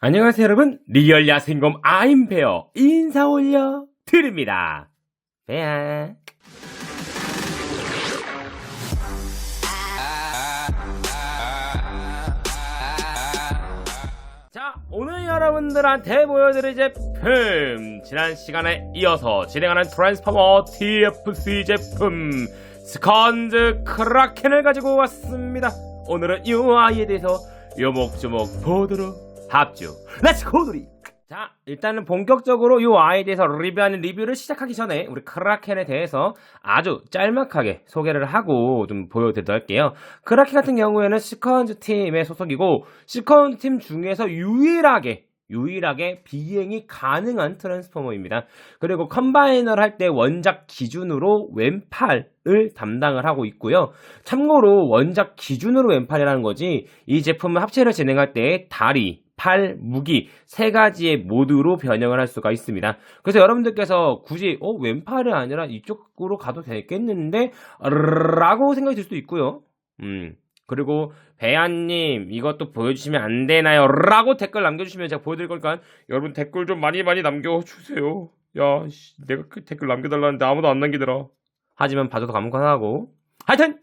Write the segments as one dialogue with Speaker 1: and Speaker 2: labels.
Speaker 1: 안녕하세요 여러분. 리얼 야생검 아임 베어 인사 올려 드립니다. 베야 자 오늘 여러분들한테 보여드릴 제품. 지난 시간에 이어서 진행하는 트랜스포머 TFC 제품 스컨즈 크라켄을 가지고 왔습니다. 오늘은 이 아이에 대해서 요목조목 보도록 합주 렛츠 고 놀이 자 일단은 본격적으로 이 아이에 대해서 리뷰하는 리뷰를 시작하기 전에 우리 크라켄에 대해서 아주 짤막하게 소개를 하고 좀 보여드리도록 할게요 크라켄 같은 경우에는 시컨즈 팀의 소속이고 시컨즈 팀 중에서 유일하게 유일하게 비행이 가능한 트랜스포머입니다. 그리고 컴바이너를 할 때 원작 기준으로 왼팔을 담당을 하고 있고요. 참고로 원작 기준으로 왼팔이라는 거지 이 제품은 합체를 진행할 때 다리, 팔, 무기 세 가지의 모드로 변형을 할 수가 있습니다. 그래서 여러분들께서 굳이 어 왼팔이 아니라 이쪽으로 가도 되겠는데 라고 생각이 들 수도 있고요. 음. 그리고 배안님 이것도 보여주시면 안 되나요? 라고 댓글 남겨주시면 제가 보여드릴 거니까 여러분 댓글 좀 많이 많이 남겨주세요. 야, 씨, 내가 그 댓글 남겨달라는데 아무도 안 남기더라. 하지만 봐줘서 감사하고 하여튼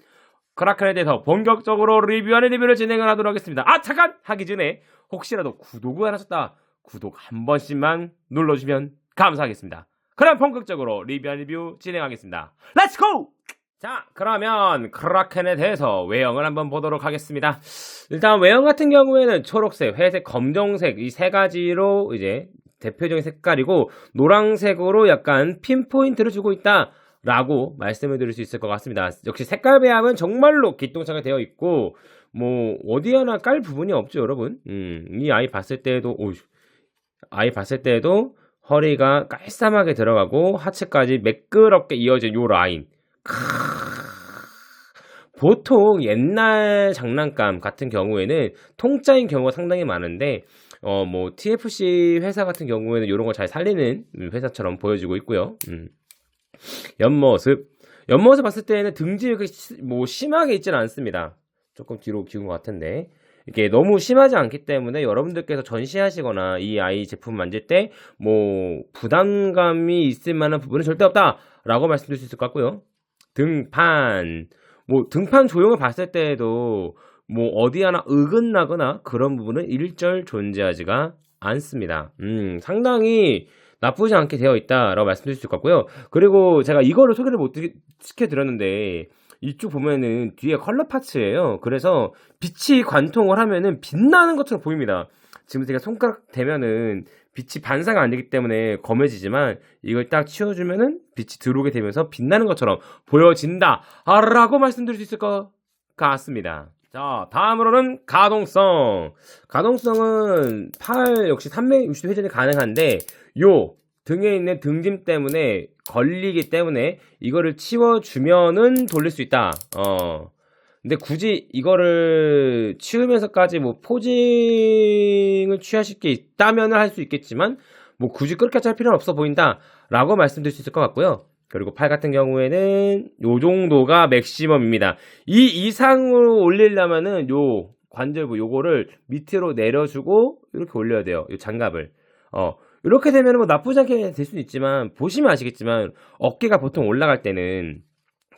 Speaker 1: 크라켄에 대해서 본격적으로 리뷰하는 리뷰를 진행을 하도록 하겠습니다. 아 잠깐 하기 전에 혹시라도 구독을 안 하셨다 구독 한 번씩만 눌러주시면 감사하겠습니다. 그럼 본격적으로 리뷰한 리뷰 진행하겠습니다. 렛츠고! 자, 그러면 크라켄에 대해서 외형을 한번 보도록 하겠습니다. 일단 외형 같은 경우에는 초록색, 회색, 검정색 이 세 가지로 이제 대표적인 색깔이고 노란색으로 약간 핀포인트를 주고 있다. 라고 말씀을 드릴 수 있을 것 같습니다. 역시 색깔 배합은 정말로 기똥차게 되어 있고, 뭐, 어디 하나 깔 부분이 없죠, 여러분. 음, 이 아이 봤을 때에도, 오, 아이 봤을 때에도 허리가 깔쌈하게 들어가고, 하체까지 매끄럽게 이어진 요 라인. 보통 옛날 장난감 같은 경우에는 통짜인 경우가 상당히 많은데 어 뭐 TFC 회사 같은 경우에는 이런 걸 잘 살리는 회사처럼 보여지고 있고요. 음. 옆모습 옆모습 봤을 때는 시- 뭐 심하게 있지는 않습니다. 조금 뒤로 기운 것 같은데 이게 너무 심하지 않기 때문에 여러분들께서 전시하시거나 이 아이 제품 만질 때 뭐 부담감이 있을 만한 부분은 절대 없다라고 말씀드릴 수 있을 것 같고요. 등판 뭐 등판 조형을 봤을 때에도 뭐 어디 하나 어긋나거나 그런 부분은 일절 존재하지가 않습니다. 음, 상당히 나쁘지 않게 되어 있다라고 말씀드릴 수 있을 것 같고요. 그리고 제가 이거를 소개를 못 시켜드렸는데 이쪽 보면은 뒤에 컬러 파츠예요. 그래서 빛이 관통을 하면은 빛나는 것처럼 보입니다. 지금 제가 손가락 대면은 빛이 반사가 안 되기 때문에 검해지지만 이걸 딱 치워주면은 빛이 들어오게 되면서 빛나는 것처럼 보여진다. 아, 라고 말씀드릴 수 있을 것 같습니다. 자, 다음으로는 가동성. 가동성은 팔 역시 360도 회전이 가능한데 요 등에 있는 등짐 때문에 걸리기 때문에 이거를 치워주면은 돌릴 수 있다. 어. 근데 굳이 이거를 치우면서까지 뭐 포징을 취하실 게 있다면 할수 있겠지만 뭐 굳이 그렇게까지 할 필요는 없어 보인다라고 말씀드릴 수 있을 것 같고요. 그리고 팔 같은 경우에는 요 정도가 맥시멈입니다. 이 이상으로 올리려면은 요 관절부 요거를 밑으로 내려주고 이렇게 올려야 돼요. 요 장갑을. 어. 이렇게 되면 뭐 나쁘지 않게 될 수는 있지만 보시면 아시겠지만 어깨가 보통 올라갈 때는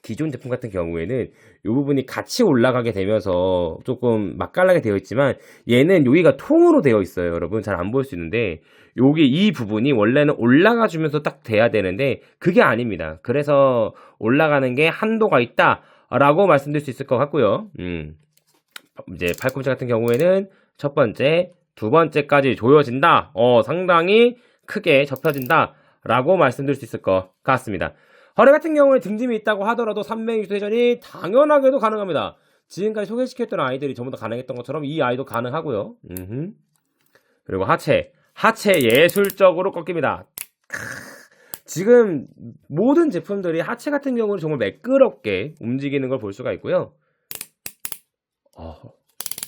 Speaker 1: 기존 제품 같은 경우에는 이 부분이 같이 올라가게 되면서 조금 맛깔나게 되어 있지만 얘는 여기가 통으로 되어 있어요 여러분. 잘 안 보일 수 있는데 여기 이 부분이 원래는 올라가 주면서 딱 돼야 되는데 그게 아닙니다. 그래서 올라가는 게 한도가 있다 라고 말씀드릴 수 있을 것 같고요. 음. 이제 팔꿈치 같은 경우에는 첫 번째 두 번째까지 조여진다. 어 상당히 크게 접혀진다 라고 말씀드릴 수 있을 것 같습니다 허리 같은 경우에 등짐이 있다고 하더라도 360도 회전이 당연하게도 가능합니다. 지금까지 소개시켰던 아이들이 전부 다 가능했던 것처럼 이 아이도 가능하고요. 음흠. 그리고 하체. 하체 예술적으로 꺾입니다. 크. 지금 모든 제품들이 하체 같은 경우는 정말 매끄럽게 움직이는 걸 볼 수가 있고요. 어,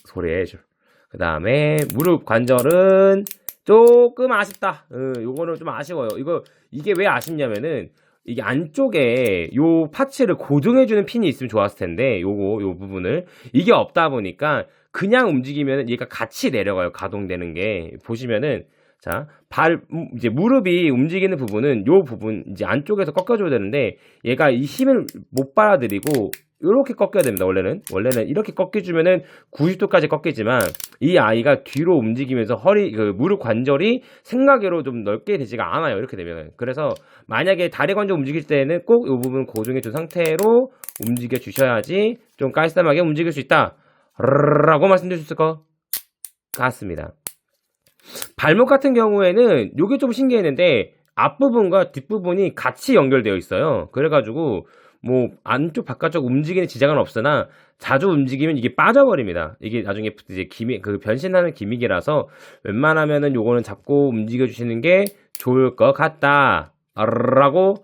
Speaker 1: 소리 예술. 그 다음에 무릎 관절은 조금 아쉽다. 어, 요거는 좀 아쉬워요. 이거 이게 왜 아쉽냐면은 이게 안쪽에 요 파츠를 고정해주는 핀이 있으면 좋았을 텐데 요거 요 부분을 이게 없다 보니까 그냥 움직이면 얘가 같이 내려가요. 가동되는 게 보시면은 자, 발 음, 이제 무릎이 움직이는 부분은 요 부분 이제 안쪽에서 꺾여줘야 되는데 얘가 이 힘을 못 받아들이고 이렇게 꺾여야 됩니다. 원래는 원래는 이렇게 꺾여주면은 90도까지 꺾이지만 이 아이가 뒤로 움직이면서 허리 그 무릎 관절이 생각외로 좀 넓게 되지가 않아요. 이렇게 되면 그래서 만약에 다리 관절 움직일 때는 꼭 이 부분 고정해 준 상태로 움직여 주셔야지 좀 깔쌈하게 움직일 수 있다. 라고 말씀드릴 수 있을 것 같습니다. 발목 같은 경우에는 이게 좀 신기했는데 앞부분과 뒷부분이 같이 연결되어 있어요. 그래가지고 뭐 안쪽 바깥쪽 움직이는 지장은 없으나 자주 움직이면 이게 빠져버립니다. 이게 나중에 이제 기미 그 변신하는 기믹이라서 웬만하면은 요거는 잡고 움직여 주시는 게 좋을 것 같다라고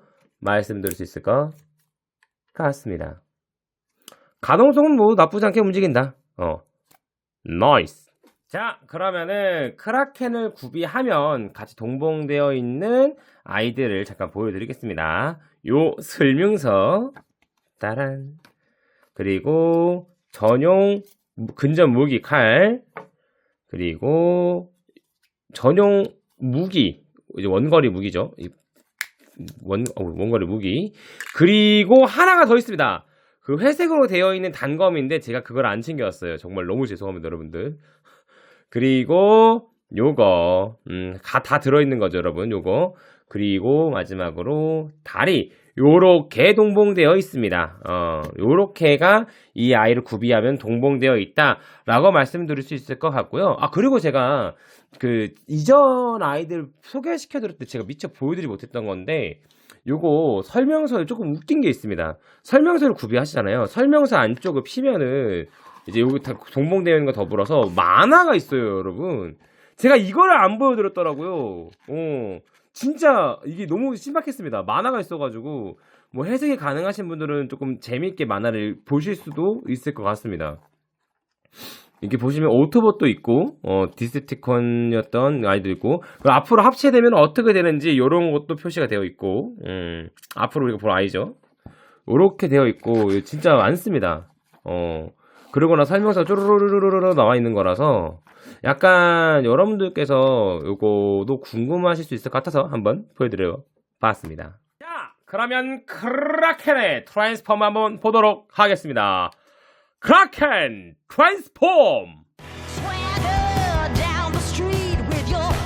Speaker 1: 말씀드릴 수 있을 것 같습니다. 가동성은 뭐 나쁘지 않게 움직인다. 어, 나이스. 자, 그러면은 크라켄을 구비하면 같이 동봉되어 있는 아이들을 잠깐 보여드리겠습니다. 요 설명서, 따란. 그리고 전용 무- 근접 무기 칼, 그리고 전용 무기, 이제 원거리 무기죠. 이 원, 어, 원거리 무기. 그리고 하나가 더 있습니다. 그 회색으로 되어 있는 단검인데 제가 그걸 안 챙겨왔어요. 정말 너무 죄송합니다, 여러분들. 그리고 요거 음, 다, 다 들어있는 거죠, 여러분. 요거 그리고 마지막으로 다리 요렇게 동봉되어 있습니다. 어, 요렇게가 이 아이를 구비하면 동봉되어 있다라고 말씀드릴 수 있을 것 같고요. 아 그리고 제가 그 이전 아이들 소개시켜 드릴 때 제가 미처 보여드리지 못했던 건데 요거 설명서에 조금 웃긴 게 있습니다. 설명서를 구비하시잖아요. 설명서 안쪽을 피면은 이제 여기 다 동봉되어 있는 거 더불어서 만화가 있어요, 여러분. 제가 이거를 안 보여드렸더라고요. 어, 진짜 이게 너무 신박했습니다. 만화가 있어가지고 뭐 해석이 가능하신 분들은 조금 재미있게 만화를 보실 수도 있을 것 같습니다. 이렇게 보시면 오토봇도 있고 어, 디스티콘이었던 아이도 있고 앞으로 합체되면 어떻게 되는지 이런 것도 표시가 되어 있고 음, 앞으로 우리가 볼 아이죠. 이렇게 되어 있고 진짜 많습니다. 어, 그러거나 설명서 쪼르르르르르 나와 있는 거라서 약간 여러분들께서 요거도 궁금하실 수 있을 것 같아서 한번 보여드려 봤습니다. 자, 그러면 크라켄의 트랜스폼 한번 보도록 하겠습니다. 크라켄 트랜스폼!
Speaker 2: The street with your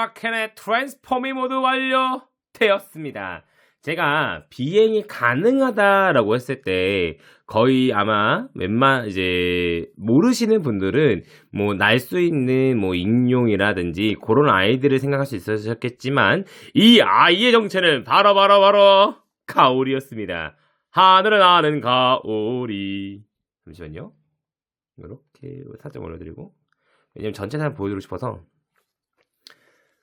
Speaker 1: 크라켄의 트랜스포미 모드 완료되었습니다. 제가 비행이 가능하다라고 했을 때 거의 아마 웬만 이제 모르시는 분들은 뭐 날 수 있는 뭐 익룡이라든지 그런 아이들을 생각할 수 있으셨겠지만 이 아이의 정체는 바로 바로 바로 가오리였습니다. 하늘을 나는 가오리. 잠시만요. 이렇게 살짝 올려드리고 왜냐면 전체 사진 보여드리고 싶어서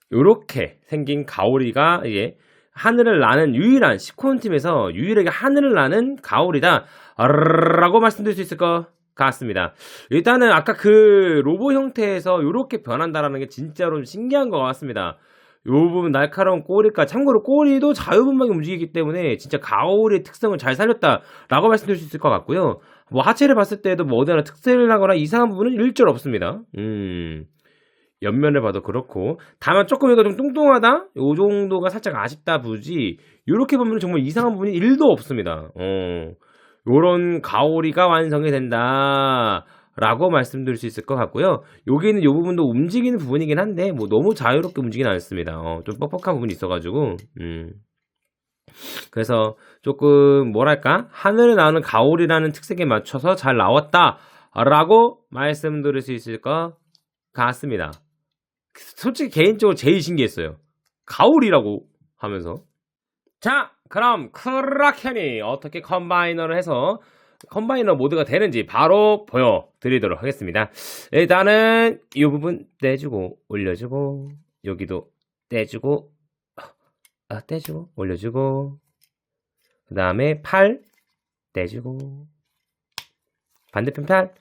Speaker 1: 이렇게 생긴 가오리가 이게 하늘을 나는 유일한 시콘 팀에서 유일하게 하늘을 나는 가오리다 라고 말씀드릴 수 있을 것 같습니다. 일단은 아까 그 로봇 형태에서 이렇게 변한다라는 게 진짜로 좀 신기한 것 같습니다. 요 부분 날카로운 꼬리가 참고로 꼬리도 자유분방히 움직이기 때문에 진짜 가오리의 특성을 잘 살렸다라고 말씀드릴 수 있을 것 같고요. 뭐 하체를 봤을 때도 뭐 어디나 특색을 하거나 이상한 부분은 일절 없습니다. 음. 옆면을 봐도 그렇고 다만 조금 이거 좀 뚱뚱하다? 요 정도가 살짝 아쉽다 부지 요렇게 보면 정말 이상한 부분이 1도 없습니다. 어. 요런 가오리가 완성이 된다 라고 말씀드릴 수 있을 것 같고요. 여기는 요 부분도 움직이는 부분이긴 한데 뭐 너무 자유롭게 움직이진 않습니다. 어, 좀 뻑뻑한 부분이 있어가지고 음. 그래서 조금 뭐랄까? 하늘에 나오는 가오리라는 특색에 맞춰서 잘 나왔다 라고 말씀드릴 수 있을 것 같습니다 솔직히 개인적으로 제일 신기했어요. 가오리라고 하면서. 자, 그럼 크라켄이 어떻게 컴바이너를 해서 컴바이너 모드가 되는지 바로 보여드리도록 하겠습니다. 일단은 이 부분 떼주고 올려주고 여기도 떼주고 아, 떼주고 올려주고 그 다음에 팔 떼주고 반대편 팔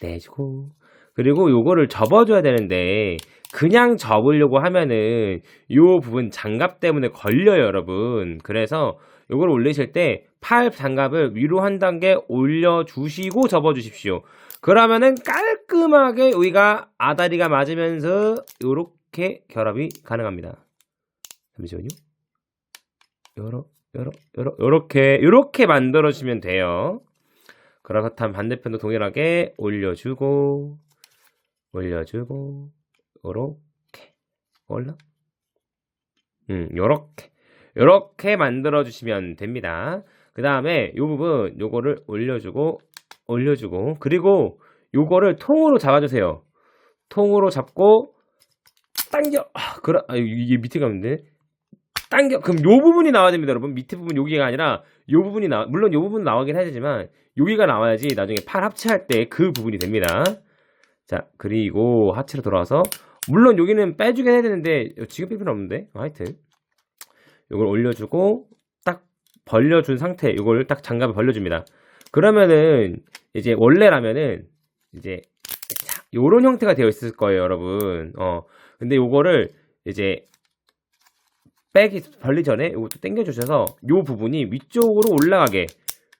Speaker 1: 떼주고 그리고 요거를 접어줘야 되는데 그냥 접으려고 하면은 요 부분 장갑 때문에 걸려요 여러분. 그래서 요걸 올리실 때 팔 장갑을 위로 한 단계 올려주시고 접어주십시오. 그러면은 깔끔하게 여기가 아다리가 맞으면서 요렇게 결합이 가능합니다. 잠시만요. 요러 요러 요러 요렇게 요렇게 만들어주시면 돼요. 그렇다면 반대편도 동일하게 올려주고 올려주고 요렇게 올라 음 요렇게 요렇게 만들어 주시면 됩니다. 그 다음에 요 부분 요거를 올려주고 올려주고 그리고 요거를 통으로 잡아주세요. 통으로 잡고 당겨. 아, 그래 아, 이게 밑에 가면 돼? 당겨. 그럼 요 부분이 나와야 됩니다 여러분. 밑에 부분 여기가 아니라 요 부분이 나 물론 요 부분 나오긴 해야 되지만 여기가 나와야지 나중에 팔 합체할 때 그 부분이 됩니다. 자 그리고 하체로 돌아와서 물론 여기는 빼주긴 해야 되는데 지금 뺄 필요는 없는데. 하여튼. 이걸 올려주고 딱 벌려준 상태 이걸 딱 장갑을 벌려줍니다. 그러면은 이제 원래라면은 이제 자, 요런 형태가 되어 있을 거예요 여러분. 어. 근데 요거를 이제 빼기 벌리 전에 이것도 당겨 주셔서 요 부분이 위쪽으로 올라가게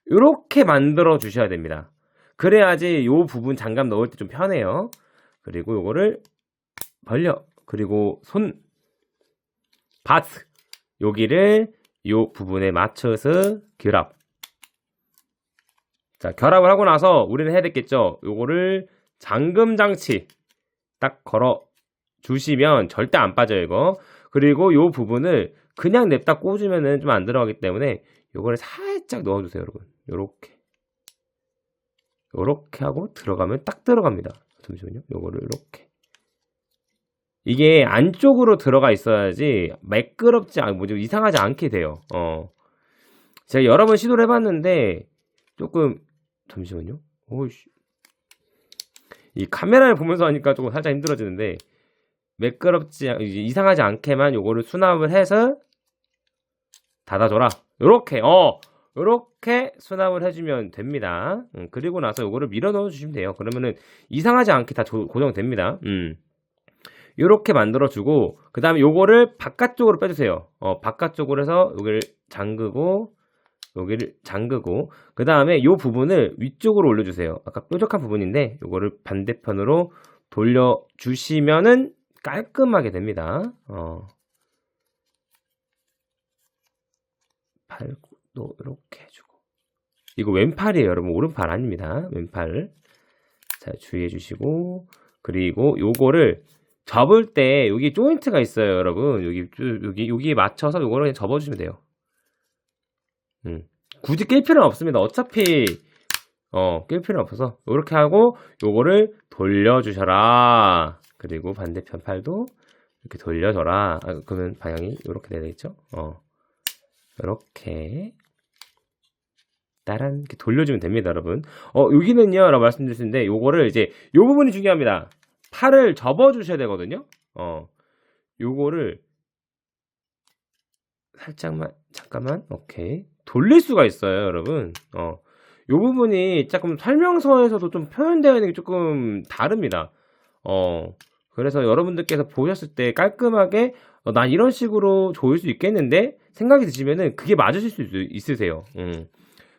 Speaker 1: 이렇게 만들어 주셔야 됩니다. 그래야지 요 부분 장갑 넣을 때 좀 편해요. 그리고 요거를 벌려. 그리고 손 바트 여기를 요 부분에 맞춰서 결합. 자 결합을 하고 나서 우리는 해야 되겠죠? 요거를 잠금 장치 딱 걸어 주시면 절대 안 빠져요 이거. 그리고 요 부분을 그냥 냅다 꽂으면은 좀 안 들어가기 때문에 요거를 살짝 넣어주세요 여러분. 요렇게. 요렇게 하고 들어가면 딱 들어갑니다. 잠시만요. 요거를 이렇게 이게 안쪽으로 들어가 있어야지 매끄럽지 않, 뭐지 이상하지 않게 돼요. 어. 제가 여러 번 시도를 해봤는데 조금 잠시만요. 오이씨. 이 카메라를 보면서 하니까 조금 살짝 힘들어지는데 매끄럽지 이상하지 않게만 요거를 수납을 해서 닫아줘라. 요렇게 어 요렇게 수납을 해주면 됩니다. 음, 그리고 나서 요거를 밀어 넣어 주시면 돼요. 그러면은 이상하지 않게 다 조- 고정됩니다. 음. 요렇게 만들어주고 그 다음에 요거를 바깥쪽으로 빼주세요. 어 바깥쪽으로 해서 여기를 잠그고 여기를 잠그고 그 다음에 요 부분을 위쪽으로 올려주세요. 아까 뾰족한 부분인데 요거를 반대편으로 돌려주시면은 깔끔하게 됩니다. 어. 팔도 이렇게 해주고. 이거 왼팔이에요 여러분. 오른팔 아닙니다. 왼팔. 자 주의해 주시고. 그리고 요거를 접을 때 여기 조인트가 있어요, 여러분. 여기 쭉- 여기 여기에 맞춰서 요거를 그냥 접어 주시면 돼요. 음. 굳이 낄 필요는 없습니다. 어차피 어, 낄 필요는 없어서 이렇게 하고 요거를 돌려 주셔라. 그리고 반대편 팔도 이렇게 돌려줘라. 아, 그러면 방향이 이렇게 되겠죠? 어, 이렇게 따란 이렇게 돌려주면 됩니다, 여러분. 어, 여기는요, 라고 있는데 요거를 이제 요 부분이 중요합니다. 팔을 접어 주셔야 되거든요. 어, 요거를 살짝만 잠깐만 오케이. 돌릴 수가 있어요 여러분. 어, 요 부분이 조금 설명서에서도 좀 표현되어 있는 게 조금 다릅니다. 어, 그래서 여러분들께서 보셨을 때 깔끔하게 어, 난 이런 식으로 조일 수 있겠는데? 생각이 드시면은 그게 맞으실 수 있, 있으세요. 음.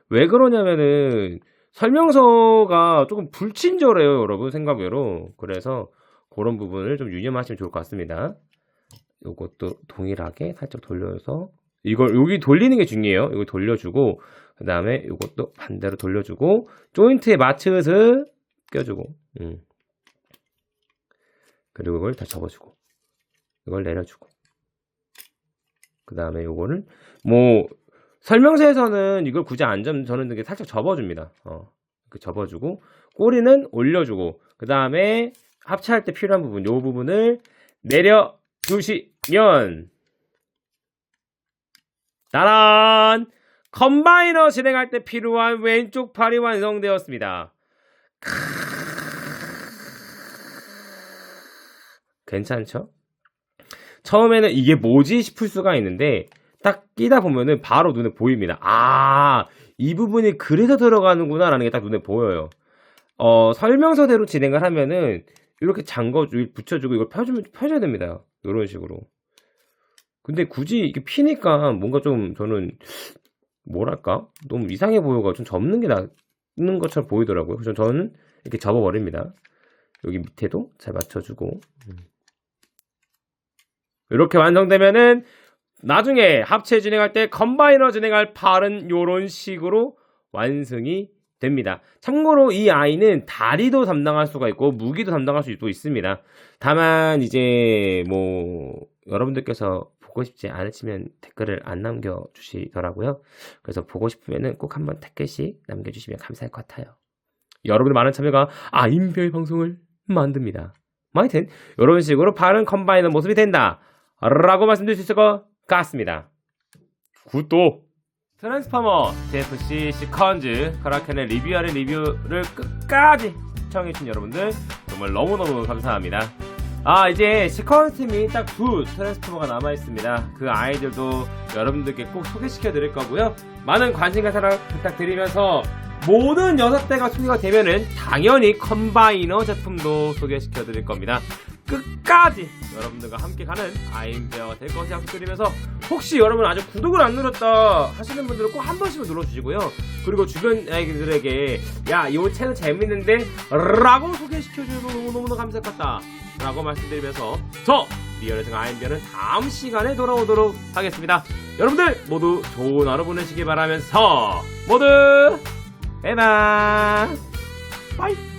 Speaker 1: 왜 그러냐면은 설명서가 조금 불친절해요 여러분 생각외로 그래서 그런 부분을 좀 유념하시면 좋을 것 같습니다 요것도 동일하게 살짝 돌려서 이걸 여기 돌리는 게 중요해요. 이걸 돌려주고 그 다음에 요것도 반대로 돌려주고 조인트에 맞춰서 껴주고 음. 그리고 이걸 다 접어주고 이걸 내려주고 그 다음에 요거를 뭐 설명서에서는 이걸 굳이 안 접, 저는 이렇게 살짝 접어줍니다. 어, 접어주고 꼬리는 올려주고 그 다음에 합체할 때 필요한 부분 요 부분을 내려 두시면 따란 컴바이너 진행할 때 필요한 왼쪽 팔이 완성되었습니다. 괜찮죠? 처음에는 이게 뭐지 싶을 수가 있는데 딱 끼다 보면은 바로 눈에 보입니다. 아, 이 부분이 그래서 들어가는구나 라는 게 딱 눈에 보여요. 어, 설명서대로 진행을 하면은 이렇게 잠궈주고 붙여주고 이걸 펴주면 펴줘야 됩니다. 이런 식으로. 근데 굳이 이게 피니까 뭔가 좀 저는 뭐랄까 너무 이상해 보여가 좀 접는 게 낫는 것처럼 보이더라고요. 그래서 저는 이렇게 접어버립니다. 여기 밑에도 잘 맞춰주고 음. 이렇게 완성되면은 나중에 합체 진행할 때 컴바이너 진행할 팔은 이런 식으로 완성이 됩니다. 참고로 이 아이는 다리도 담당할 수가 있고 무기도 담당할 수도 있습니다. 다만 이제 뭐 여러분들께서 보고 싶지 않으시면 댓글을 안 남겨 주시더라고요. 그래서 보고 싶으면은 꼭 한번 댓글씩 남겨 주시면 감사할 것 같아요. 여러분의 많은 참여가 아임별 방송을 만듭니다. 뭐 하여튼 이런 식으로 바른 컴바이너 모습이 된다 라고 말씀드릴 수 있을 것 같습니다. 굿도 트랜스포머 TFC 시컨즈 크라켄의 리뷰하는 리뷰를 끝까지 시청해주신 여러분들 정말 너무너무 감사합니다. 아 이제 시컨 팀이 딱 두 트랜스포머가 남아있습니다. 그 아이들도 여러분들께 꼭 소개시켜 드릴 거고요. 많은 관심과 사랑 부탁드리면서 모든 6대가 소개가 되면은 당연히 컴바이너 제품도 소개시켜 드릴 겁니다. 끝까지 여러분들과 함께 가는 아임베어가 될 것을 약속드리면서 혹시 여러분 아직 구독을 안 눌렀다 하시는 분들은 꼭 한 번씩은 눌러주시고요. 그리고 주변 아이들에게 야, 이 채널 재밌는데? 라고 소개시켜주셔서 너무너무 같다. 라고 말씀드리면서 저 리얼의 등 아임베어는 다음 시간에 돌아오도록 하겠습니다. 여러분들 모두 좋은 하루 보내시기 바라면서 모두 바이바이 바이